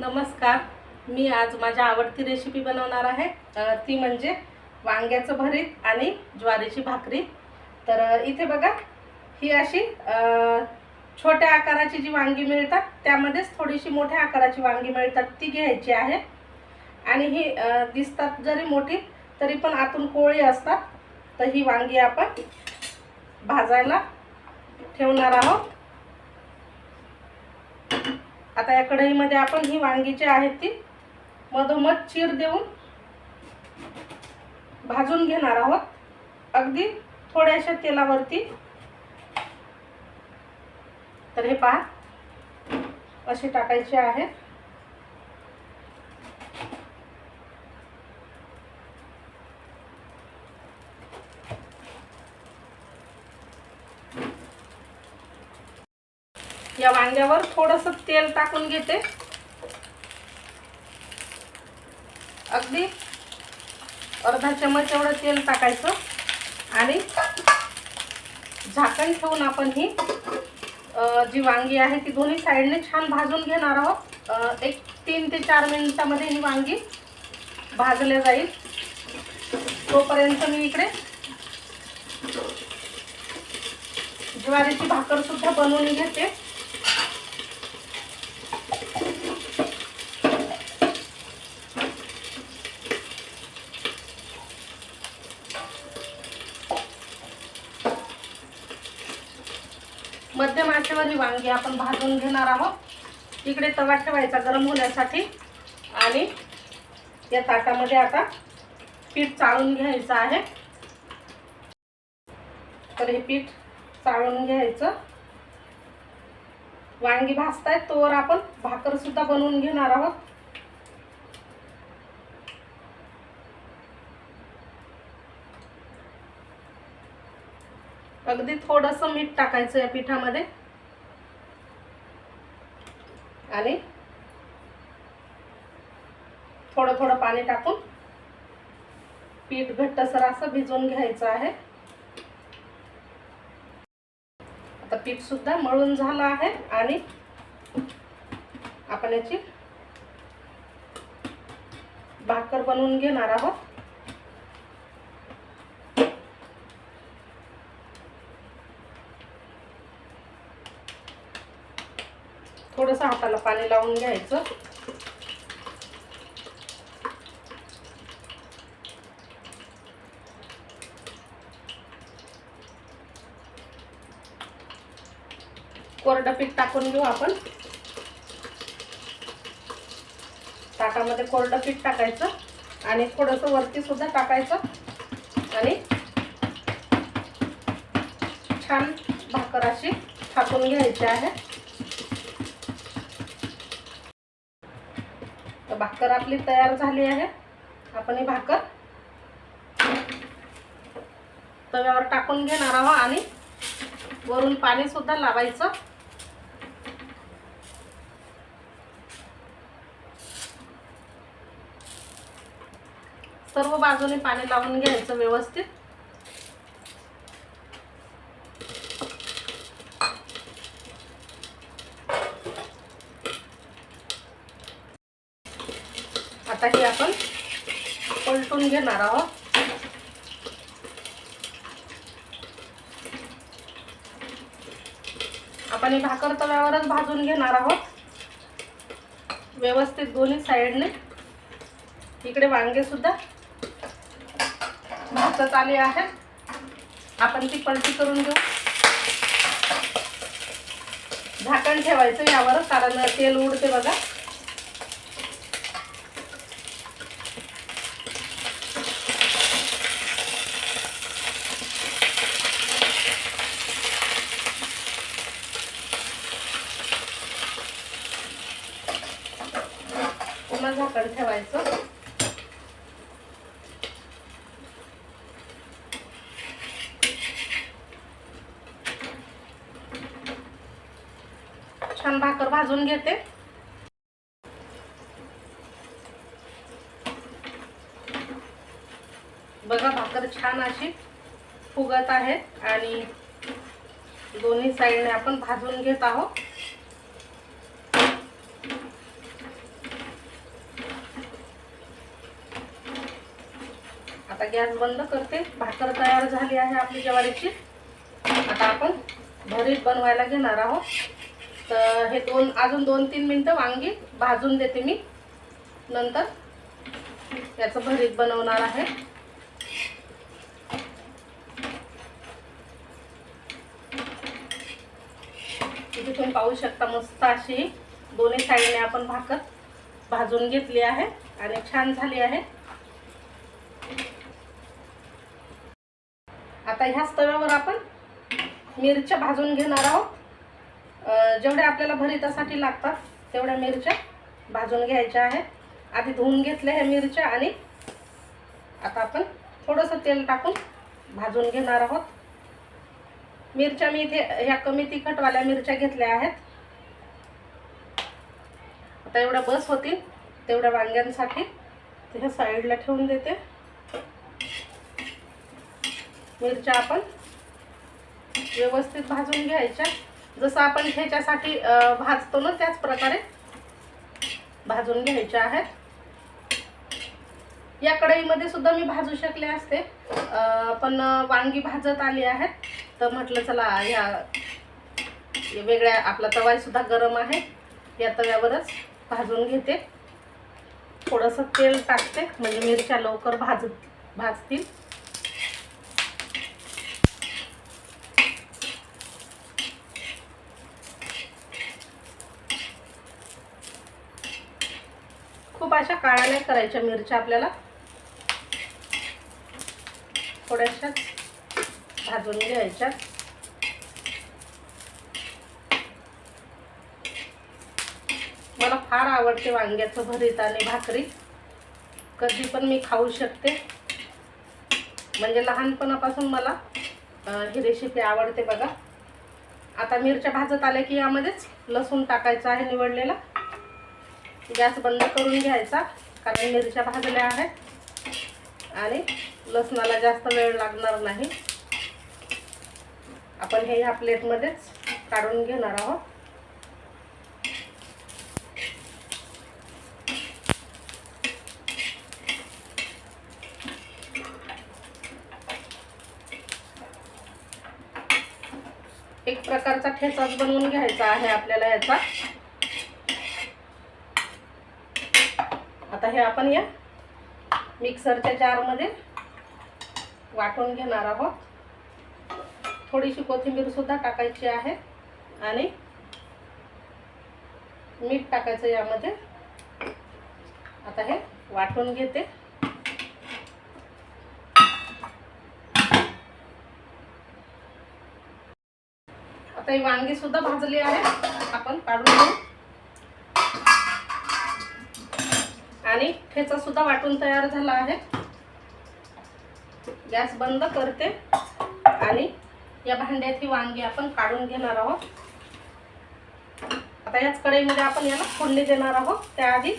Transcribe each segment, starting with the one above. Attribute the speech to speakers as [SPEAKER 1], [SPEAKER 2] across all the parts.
[SPEAKER 1] नमस्कार. मी आज माझ्या आवडती रेसिपी बनवणार आहे. ती म्हणजे वांग्याचं भरीत आणि ज्वारीची भाकरी. तर इथे बघा ही अशी छोट्या आकाराची जी वांगी मिळतात त्यामध्येच थोडीशी मोठ्या आकाराची वांगी मिळतात ती घ्यायची आहे. आणि ही दिसतात जरी मोठी तरी पण आतून कोळी असतात. तर ही वांगी आपण भाजायला ठेवणार आहोत. आता या कढईमध्ये आपण ही वांगी जी आहेत ती मधोमध चीर देऊन भाजून घेणार आहोत. अगदी थोड्याशा तेलावरती. तर हे पहा असे टाकायचे आहेत या वांग्यावर थोडस तेल टाकून घेते. अगदी अर्धा चमच एवढं तेल टाकायचं. आणि झाकण ठेवून आपण ही जी वांगी आहे ती दोन्ही साईडने छान भाजून घेणार आहोत. एक तीन ते चार मिनिटामध्ये ही वांगी भाजल्या जाईल. तोपर्यंत मी इकडे ज्वारीची भाकर सुद्धा बनवून घेते. मध्यम वांगी आपण भाजून घेणार आहोत. इकडे तवा ठेवायचा गरम होण्यासाठी. आणि या ताटामध्ये आता पीठ चाळून घ्यायचं आहे. तर हे पीठ चाळून घ्यायचं. वांगी भाजतायत तोवर आपण भाकर सुद्धा बनवून घेणार आहोत. अगदी थोडंसं मीठ टाकायचं या पिठामध्ये. आणि थोडं थोडं पाणी टाकून पीठ घट्टसर असं भिजवून घ्यायचं आहे. आता पीठ सुद्धा मळून झालं आहे आणि आपण याची भाकर बनवून घेणार आहोत. थोडंसं हाताला पाणी लावून घ्यायचं. कोरडं पीठ टाकून घेऊ आपण. ताटामध्ये कोरडं पीठ टाकायचं आणि थोडंसं वरती सुद्धा टाकायचं. आणि छान भाकर अशी थापून घ्यायची आहे. भाकर आपली तयार झाली आहे. आपण ही भाकर तव्यावर टाकून घेणार आहोत आणि वरून पाणी सुद्धा लावायचं. सर्व बाजूने पाणी लावून घ्यायचं व्यवस्थित आता ही आपण पलटून घेणार आहोत आपण हे भाकर तव्यावरच भाजून घेणार आहोत. व्यवस्थित दोन्ही साईडने. इकडे वांगे सुद्धा. भाजत आले आहेत. आपण ती पलटी करून घेऊ. झाकण ठेवायचं यावरच कारण तेल उडते बघा पुन्हा झाकण ठेवायचं. छान भाकर भाजून घेते. बघा भाकर छान अशी फुगत आहे आणि दोन्ही साईडने आपण भाजून घेत आहोत. आता गॅस बंद करते. भाकर तयार झाली आहे आपली ज्वारीची. आता आपण भरीत बनवायला घेणार आहोत. तर हे दोन अजून दोन तीन मिनटं वांगी भाजून देते मी. नंतर याचं भरीत बनवणार आहे. तुम्ही पाहू शकता मस्त अशी दोन्ही साईडने आपण भाकर भाजून घेतली आहे आणि छान झाली आहे. ह्याच तव्यावर आपण मिरच्या भाजून घेणार आहोत. जेवढ्या आपल्याला भरितासाठी लागतात तेवढ्या मिरच्या भाजून घ्यायच्या आहेत. आधी धुवून घेतल्या ह्या मिरच्या आणि आता आपण थोडंसं तेल टाकून भाजून घेणार आहोत. मिरच्या मी इथे ह्या कमी तिखटवाल्या मिरच्या घेतल्या आहेत. आता एवढ्या बस होतील तेवढ्या वांग्यांसाठी. ते ह्या साईडला ठेवून देते. मिरच्या आपण व्यवस्थित भाजून घ्यायच्या. जसं आपण ह्याच्यासाठी भाजतो ना त्याच प्रकारे भाजून घ्यायच्या आहेत. या कढईमध्ये सुद्धा मी भाजू शकले असते. पण वांगी भाजत आली आहेत. तर म्हटलं चला ह्या वेगळ्या आपला तवाईसुद्धा गरम आहे. या तव्यावरच भाजून घेते. थोडंसं तेल टाकते म्हणजे मिरच्या लवकर भाजत भाजतील. खूप अशा काळ्या नाही करायच्या मिरच्या आपल्याला. थोड्याशाच भाजून घ्यायच्या. मला फार आवडते वांग्याचं भरीत आणि भाकरी. कधी पण मी खाऊ शकते. म्हणजे लहानपणापासून मला ही रेसिपी आवडते बघा. आता मिरच्या भाजत आल्या की यामध्येच लसूण टाकायचं आहे निवडलेला. गॅस बंद करून घ्यायचा कारण मिरच्या भाजल्या आहेत. आणि लसणाला जास्त वेळ लागणार नाही. आपण हे ह्या प्लेटमध्येच काढून घेणार आहोत. एक प्रकारचा ठेचाच बनवून घ्यायचा आहे आपल्याला याचा. आता हे आपण या मिक्सरच्या जारमध्ये वाटून घेणार आहोत. थोडीशी कोथिंबीर सुद्धा टाकायची आहे आणि मीठ टाकायचं यामध्ये. आता हे वाटून घेते. आता ही वांगी सुद्धा भाजली आहे. आपण काढून घेऊ. आणि ठेचा सुद्धा वाटून तयार झाला आहे. गॅस बंद करते आणि या भांड्यात ही वांगी आपण काढून घेणार आहोत. आता याच कढईमध्ये आपण याला फोडणी देणार आहोत. त्याआधी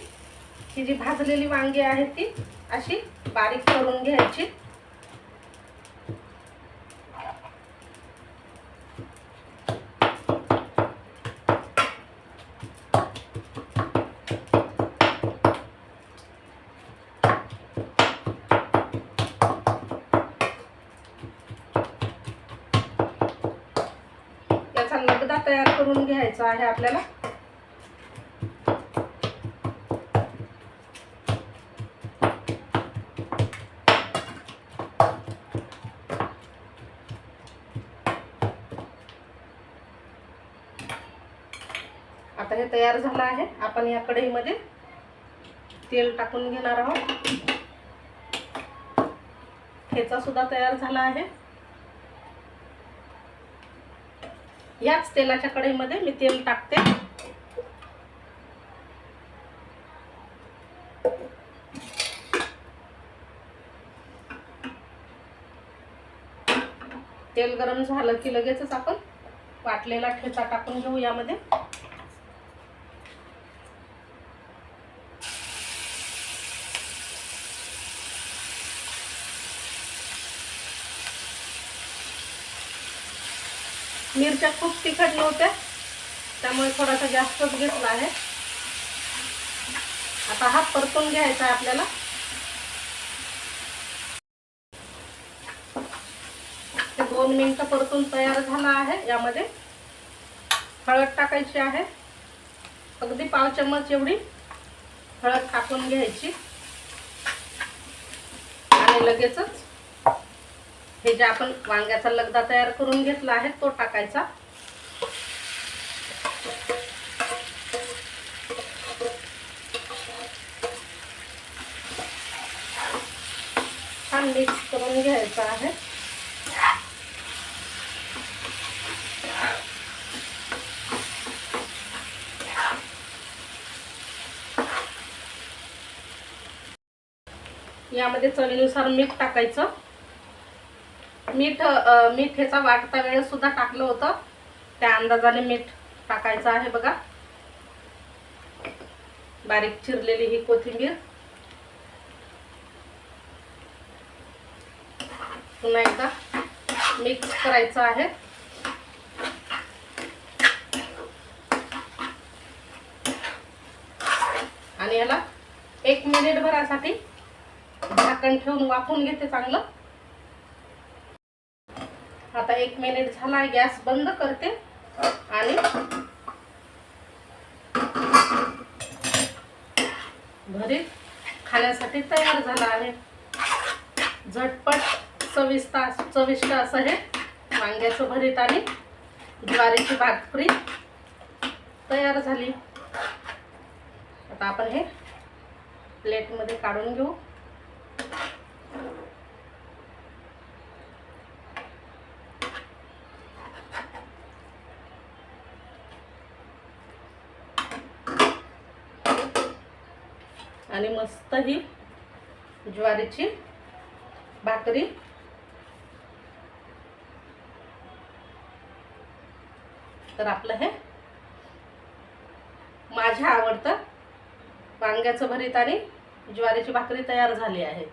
[SPEAKER 1] ही जी भाजलेली वांगी आहे ती अशी बारीक करून घ्यायची. याचा तयार करून घ्यायचा आहे आपल्याला. आता हे तयार झालं आहे. आपण या कढईमध्ये तेल टाकून घेणार आहोत. ठेचा सुद्धा तयार झाला आहे. याच तेलाच्या कढईमध्ये मी तेल टाकते. तेल गरम झालं की लगेचच आपण वाटलेला ठेचा टाकून घेऊ यामध्ये. मिरच्या खूप तिखट नव्हत्या त्यामुळे थोडासा जास्तच घेतला आहे. आता हा परतून घ्यायचा आहे आपल्याला. दोन मिनिट परतून तयार झाला आहे यामध्ये. हळद टाकायची आहे. अगदी पाव चम्मच एवढी हळद टाकून घ्यायची. आणि लगेचच हे जे आपण वांग्याचा लगदा तयार करून घेतला आहे तो टाकायचा. छान मिक्स करून घ्यायचा आहे. यामध्ये चवीनुसार मीठ टाकायचं. मीठ मीठेचा मीठ ह्याचा वाटता वेळ सुद्धा टाकलं होतं. त्या अंदाजाने मीठ टाकायचं आहे बघा. बारीक चिरलेली ही कोथिंबीर. पुन्हा एकदा मिक्स करायचं आहे. आणि याला एक मिनिट भरासाठी झाकण ठेवून वाफून घेते चांगलं. आता एक मिनिट झाला गॅस बंद करते. आणि भरीत खाण्यासाठी तयार झाला आहे. झटपट चविष्ट चविष्ट असं हे वांग्याचं भरीत आणि ज्वारीची भाकरी तयार झाली. आता आपण हे प्लेटमध्ये काढून घेऊ. आणि मस्त ही ज्वारीची भाकरी. तर आपलं हे माझ्या आवडतं वांग्याचं भरीत आणि ज्वारीची भाकरी तयार झाली आहे.